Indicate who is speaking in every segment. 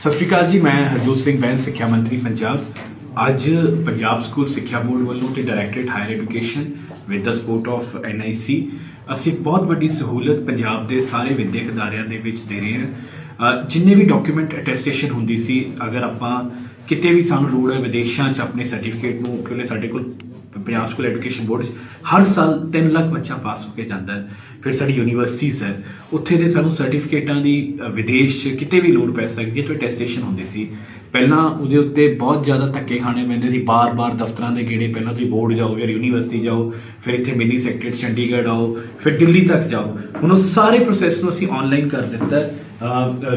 Speaker 1: ਸਤਿ ਸ਼੍ਰੀ ਅਕਾਲ ਜੀ, ਮੈਂ ਹਰਜੋਤ ਸਿੰਘ ਬੈਂਸ, ਸਿੱਖਿਆ ਮੰਤਰੀ ਪੰਜਾਬ। ਅੱਜ ਪੰਜਾਬ ਸਕੂਲ ਸਿੱਖਿਆ ਬੋਰਡ ਵੱਲੋਂ ਤੇ directorate higher education with the support of NIC ਅਸੀਂ ਬਹੁਤ ਵੱਡੀ ਸਹੂਲਤ ਪੰਜਾਬ ਦੇ ਸਾਰੇ ਵਿਦਿਅਕ ਅਦਾਰਿਆਂ ਦੇ ਵਿੱਚ ਦੇ ਰਹੇ ਹਾਂ। ਜਿੰਨੇ ਵੀ ਡਾਕੂਮੈਂਟ ਅਟੈਸਟੇਸ਼ਨ ਹੁੰਦੀ ਸੀ, ਅਗਰ ਆਪਾਂ ਕਿਤੇ ਵੀ ਸਾਨੂੰ ਲੋੜ ਹੈ ਵਿਦੇਸ਼ਾਂ 'ਚ ਆਪਣੇ ਸਰਟੀਫਿਕੇਟ ਨੂੰ, ਕਿਉਂਕਿ ਸਾਡੇ ਕੋਲ ਪੰਜਾਬ ਸਕੂਲ ਐਜੂਕੇਸ਼ਨ ਬੋਰਡ 'ਚ ਹਰ ਸਾਲ 3 ਲੱਖ ਬੱਚਾ ਪਾਸ ਹੋ ਕੇ ਜਾਂਦਾ ਹੈ। ਫਿਰ ਸਾਡੀ ਯੂਨੀਵਰਸਿਟੀਜ਼ ਹੈ। ਉੱਥੇ ਦੇ ਸਾਨੂੰ ਸਰਟੀਫਿਕੇਟਾਂ ਦੀ ਵਿਦੇਸ਼ 'ਚ ਕਿਤੇ ਵੀ ਲੋੜ ਪੈ ਸਕਦੀ ਹੈ, ਤੇ ਟੈਸਟੇਸ਼ਨ ਹੁੰਦੀ ਸੀ। ਪਹਿਲਾਂ ਉਹਦੇ ਉੱਤੇ ਬਹੁਤ ਜ਼ਿਆਦਾ ਧੱਕੇ ਖਾਣੇ ਪੈਂਦੇ ਸੀ। ਬਾਰ-ਬਾਰ ਦਫ਼ਤਰਾਂ ਦੇ ਗੇੜੇ ਪਹਿਲਾਂ ਤੁਸੀਂ ਬੋਰਡ ਜਾਓ, ਫਿਰ ਯੂਨੀਵਰਸਿਟੀ ਜਾਓ, ਫਿਰ ਇੱਥੇ ਮਿੰਨੀ ਸੈਕਟਰੇਟ ਚੰਡੀਗੜ੍ਹ ਆਓ, ਫਿਰ ਦਿੱਲੀ ਤੱਕ ਜਾਓ। ਹੁਣ ਉਹ ਸਾਰੇ ਪ੍ਰੋਸੈਸ ਨੂੰ ਅਸੀਂ ਆਨਲਾਈਨ ਕਰ ਦਿੱਤਾ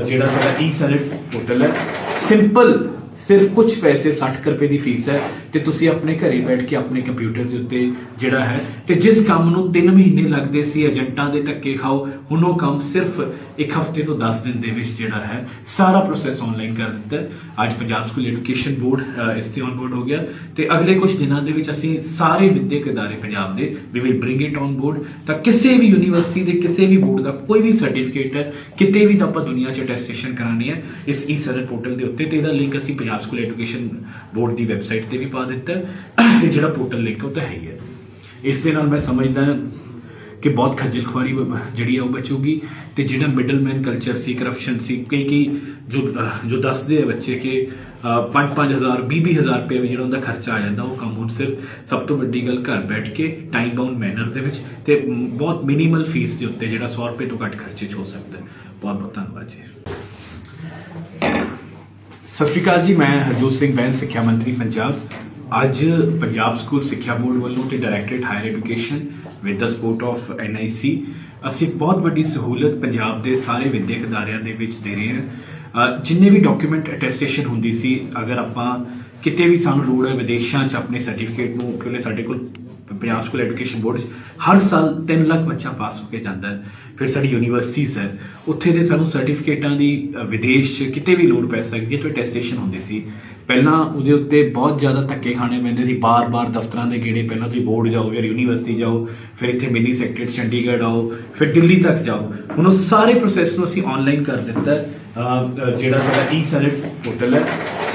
Speaker 1: ਜਿਹੜਾ ਸਾਡਾ ਈ ਸੈਨੇਟ ਪੋਰਟਲ ਹੈ। ਸਿੰਪਲ ਸਿਰਫ ਕੁਝ ਪੈਸੇ 60 ਕੁ ਰੁਪਏ ਦੀ ਫੀਸ ਹੈ। ਤੇ ਤੁਸੀਂ ਆਪਣੇ ਘਰੇ ਬੈਠ ਕੇ ਆਪਣੇ ਕੰਪਿਊਟਰ ਦੇ ਉੱਤੇ ਜਿਹੜਾ ਹੈ, ਤੇ ਜਿਸ ਕੰਮ ਨੂੰ 3 ਮਹੀਨੇ ਲੱਗਦੇ ਸੀ ਏਜੰਟਾਂ ਦੇ ਧੱਕੇ ਖਾਓ, ਹੁਣ ਉਹ ਕੰਮ ਸਿਰਫ ਇੱਕ ਹਫ਼ਤੇ ਤੋਂ 10 ਦਿਨ ਦੇ ਵਿੱਚ ਜਿਹੜਾ ਹੈ, ਸਾਰਾ ਪ੍ਰੋਸੈਸ ਆਨਲਾਈਨ ਕਰ ਦਿੱਤਾ ਅੱਜ ਪੰਜਾਬ ਸਕੂਲ ਐਜੂਕੇਸ਼ਨ ਬੋਰਡ ਇਸ ਤੇ ਔਨ ਬੋਰਡ ਹੋ ਗਿਆ। ਤੇ ਅਗਲੇ ਕੁਝ ਦਿਨਾਂ ਦੇ ਵਿੱਚ ਅਸੀਂ ਸਾਰੇ ਵਿਦਿਅਕ ਅਦਾਰੇ ਪੰਜਾਬ ਦੇ we will bring it on board ਤਾਂ ਕਿਸੇ ਵੀ ਯੂਨੀਵਰਸਿਟੀ ਦੇ, ਕਿਸੇ ਵੀ ਬੋਰਡ ਦਾ ਕੋਈ ਵੀ ਸਰਟੀਫਿਕੇਟ ਹੈ, ਕਿਤੇ ਵੀ ਤਾਂ ਆਪਾਂ ਦੁਨੀਆ 'ਚ ਅਟੈਸਟੇਸ਼ਨ ਕਰਾਣੀ ਹੈ। ਇਸ ਈ ਸਰਟ ਪੋਰਟਲ ਦੇ ਉੱਤੇ ਤੇ ਇਹਦਾ ਲਿੰਕ ਅਸੀਂ ਪੰਜਾਬ ਸਕੂਲ ਐਜੂਕੇਸ਼ਨ ਬੋਰਡ ਦੀ ਵੈਬਸਾਈਟ ਤੇ ਵੀ ਪਾ ਦਿੱਤਾ ਤੇ ਜਿਹੜਾ ਪੋਰਟਲ ਲਿੰਕ ਉਹ ਤਾਂ ਹੈ ਹੀ ਹੈ। ਇਸ ਦੇ ਨਾਲ ਮੈਂ ਸਮਝਦਾ ਕਿ ਬਹੁਤ ਖੱਜਲ ਖੁਆਰੀ ਜਿਹੜੀ ਹੈ ਉਹ ਬਚੂਗੀ ਤੇ ਜਿਹੜਾ ਮਿਡਲਮੈਨ ਕਲਚਰ ਸੀ ਕਰਪਸ਼ਨ ਸੀ, ਕਈ ਕਈ ਜੋ ਜੋ ਦੱਸਦੇ ਆ ਬੱਚੇ ਕਿ 5-5000 20000 ਰੁਪਏ ਵੀ ਜਿਹੜਾ ਉਹਦਾ ਖਰਚਾ ਆ ਜਾਂਦਾ, ਉਹ ਕੰਮ ਹੁਣ ਸਿਰਫ ਸਭ ਤੋਂ ਵੱਡੀ ਗੱਲ ਘਰ ਬੈਠ ਕੇ ਟਾਈਮ ਬਾਉਂਡ ਮੈਨਰ ਦੇ ਵਿੱਚ ਤੇ ਬਹੁਤ ਮਿਨੀਮਲ ਫੀਸ ਦੇ ਉੱਤੇ ਜਿਹੜਾ 100 ਰੁਪਏ ਤੋਂ ਘੱਟ ਖਰਚੇ 'ਚ ਹੋ ਸਕਦਾ ਬਹੁਤ ਬਹੁਤ ਧੰਨਵਾਦ ਜੀ। ਸਤਿ ਸ਼੍ਰੀ ਅਕਾਲ ਜੀ, ਮੈਂ ਹਰਜੋਤ ਸਿੰਘ ਬੈਂਸ, ਸਿੱਖਿਆ ਮੰਤਰੀ ਪੰਜਾਬ। ਅੱਜ ਪੰਜਾਬ ਸਕੂਲ ਸਿੱਖਿਆ ਬੋਰਡ ਵੱਲੋਂ ਤੇ directorate higher education with the support of NIC ਅਸੀਂ ਬਹੁਤ ਵੱਡੀ ਸਹੂਲਤ ਪੰਜਾਬ ਦੇ ਸਾਰੇ ਵਿਦਿਅਕ ਅਦਾਰਿਆਂ ਦੇ ਵਿੱਚ ਦੇ ਰਹੇ ਹਾਂ। ਜਿੰਨੇ ਵੀ ਡਾਕੂਮੈਂਟ ਅਟੈਸਟੇਸ਼ਨ ਹੁੰਦੀ ਸੀ, ਅਗਰ ਆਪਾਂ ਕਿਤੇ ਵੀ ਸਾਨੂੰ ਲੋੜ ਹੈ ਵਿਦੇਸ਼ਾਂ 'ਚ ਆਪਣੇ ਸਰਟੀਫਿਕੇਟ ਨੂੰ, ਕਿਉਂਕਿ ਸਾਡੇ ਕੋਲ ਪੰਜਾਬ ਸਕੂਲ ਐਜੂਕੇਸ਼ਨ ਬੋਰਡ 'ਚ ਹਰ ਸਾਲ 3 ਲੱਖ ਬੱਚਾ ਪਾਸ ਹੋ ਕੇ ਜਾਂਦਾ ਹੈ। ਫਿਰ ਸਾਡੀ ਯੂਨੀਵਰਸਿਟੀਜ਼ ਹੈ। ਉੱਥੇ ਦੇ ਸਾਨੂੰ ਸਰਟੀਫਿਕੇਟਾਂ ਦੀ ਵਿਦੇਸ਼ 'ਚ ਕਿਤੇ ਵੀ ਲੋੜ ਪੈ ਸਕਦੀ ਹੈ ਤੇ ਟੈਸਟੇਸ਼ਨ ਹੁੰਦੀ ਸੀ। ਪਹਿਲਾਂ ਉਹਦੇ ਉੱਤੇ ਬਹੁਤ ਜ਼ਿਆਦਾ ਧੱਕੇ ਖਾਣੇ ਪੈਂਦੇ ਸੀ। ਬਾਰ-ਬਾਰ ਦਫ਼ਤਰਾਂ ਦੇ ਗੇੜੇ ਪਹਿਲਾਂ ਤੁਸੀਂ ਬੋਰਡ ਜਾਓ, ਫਿਰ ਯੂਨੀਵਰਸਿਟੀ ਜਾਓ, ਫਿਰ ਇੱਥੇ ਮਿੰਨੀ ਸੈਕਟਰੇਟ ਚੰਡੀਗੜ੍ਹ ਆਓ, ਫਿਰ ਦਿੱਲੀ ਤੱਕ ਜਾਓ। ਹੁਣ ਉਹ ਸਾਰੇ ਪ੍ਰੋਸੈਸ ਨੂੰ ਅਸੀਂ ਆਨਲਾਈਨ ਕਰ ਦਿੱਤਾ ਜਿਹੜਾ ਸਾਡਾ ਈ ਸੈਨੇਟ ਪੋਰਟਲ ਹੈ।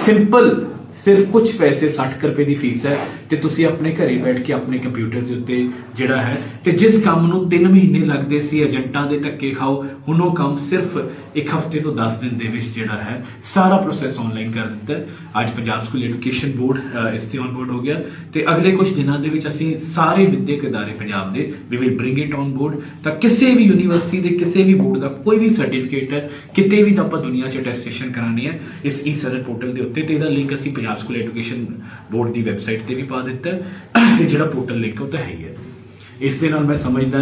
Speaker 1: ਸਿੰਪਲ ਸਿਰਫ ਕੁਝ ਪੈਸੇ 60 ਕੁ ਰੁਪਏ ਦੀ ਫੀਸ ਹੈ ਤੇ ਤੁਸੀਂ ਆਪਣੇ ਘਰੇ ਬੈਠ ਕੇ ਆਪਣੇ ਕੰਪਿਊਟਰ ਦੇ ਉੱਤੇ ਜਿਹੜਾ ਹੈ ਤੇ ਜਿਸ ਕੰਮ ਨੂੰ 3 ਮਹੀਨੇ ਲੱਗਦੇ ਸੀ ਏਜੰਟਾਂ ਦੇ ਧੱਕੇ ਖਾਓ, ਹੁਣ ਉਹ ਕੰਮ ਸਿਰਫ ਇੱਕ ਹਫ਼ਤੇ ਤੋਂ 10 ਦਿਨ ਦੇ ਵਿੱਚ ਜਿਹੜਾ ਹੈ ਸਾਰਾ ਪ੍ਰੋਸੈਸ ਆਨਲਾਈਨ ਕਰ ਦਿੱਤਾ ਅੱਜ ਪੰਜਾਬ ਸਕੂਲ ਐਜੂਕੇਸ਼ਨ ਬੋਰਡ ਇਸ ਤੇ ਔਨ ਬੋਰਡ ਹੋ ਗਿਆ ਤੇ ਅਗਲੇ ਕੁਝ ਦਿਨਾਂ ਦੇ ਵਿੱਚ ਅਸੀਂ ਸਾਰੇ ਵਿਦਿਅਕ ਅਦਾਰੇ ਪੰਜਾਬ ਦੇ we will bring it on board ਤਾਂ ਕਿਸੇ ਵੀ ਯੂਨੀਵਰਸਿਟੀ ਦੇ, ਕਿਸੇ ਵੀ ਬੋਰਡ ਦਾ ਕੋਈ ਵੀ ਸਰਟੀਫਿਕੇਟ ਹੈ, ਕਿਤੇ ਵੀ ਤਾਂ ਆਪਾਂ ਦੁਨੀਆ 'ਚ ਟੈਸਟੇਸ਼ਨ ਕਰਾਣੀ ਹੈ। ਇਸ ਈ ਸਰਟ ਪੋਰਟਲ ਦੇ ਉੱਤੇ ਤੇ ਇਹਦਾ ਲਿੰਕ ਅਸੀਂ ਪੰਜਾਬ ਸਕੂਲ ਐਜੂਕੇਸ਼ਨ ਬੋਰਡ ਦੀ ਵੈਬਸਾਈਟ ਤੇ ਵੀ ਪਾ ਦਿੱਤਾ ਤੇ ਜਿਹੜਾ ਪੋਰਟਲ ਲਿੰਕ ਉਹ ਤਾਂ ਹੈ ਹੀ ਹੈ। ਇਸ ਦੇ ਨਾਲ ਮੈਂ ਸਮਝਦਾ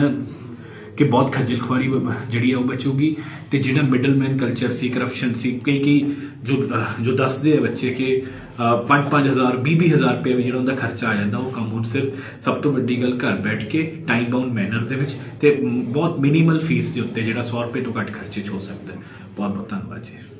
Speaker 1: ਕਿ ਬਹੁਤ ਖੱਜਲ ਖੁਆਰੀ ਜਿਹੜੀ ਹੈ ਉਹ ਬਚੂਗੀ ਤੇ ਜਿਹੜਾ ਮਿਡਲਮੈਨ ਕਲਚਰ ਸੀ ਕਰਪਸ਼ਨ ਸੀ, ਕਈ ਕਈ ਜੋ ਜੋ ਦੱਸਦੇ ਆ ਬੱਚੇ ਕਿ 5-5000 20000 ਰੁਪਏ ਵੀ ਜਿਹੜਾ ਉਹਦਾ ਖਰਚਾ ਆ ਜਾਂਦਾ, ਉਹ ਕੰਮ ਹੁਣ ਸਿਰਫ ਸਭ ਤੋਂ ਵੱਡੀ ਗੱਲ ਘਰ ਬੈਠ ਕੇ ਟਾਈਮ ਬਾਉਂਡ ਮੈਨਰ ਦੇ ਵਿੱਚ ਤੇ ਬਹੁਤ ਮਿਨੀਮਲ ਫੀਸ ਦੇ ਉੱਤੇ ਜਿਹੜਾ 100 ਰੁਪਏ ਤੋਂ ਘੱਟ ਖਰਚੇ 'ਚ ਹੋ ਸਕਦਾ ਬਹੁਤ ਬਹੁਤ ਧੰਨਵਾਦ ਜੀ।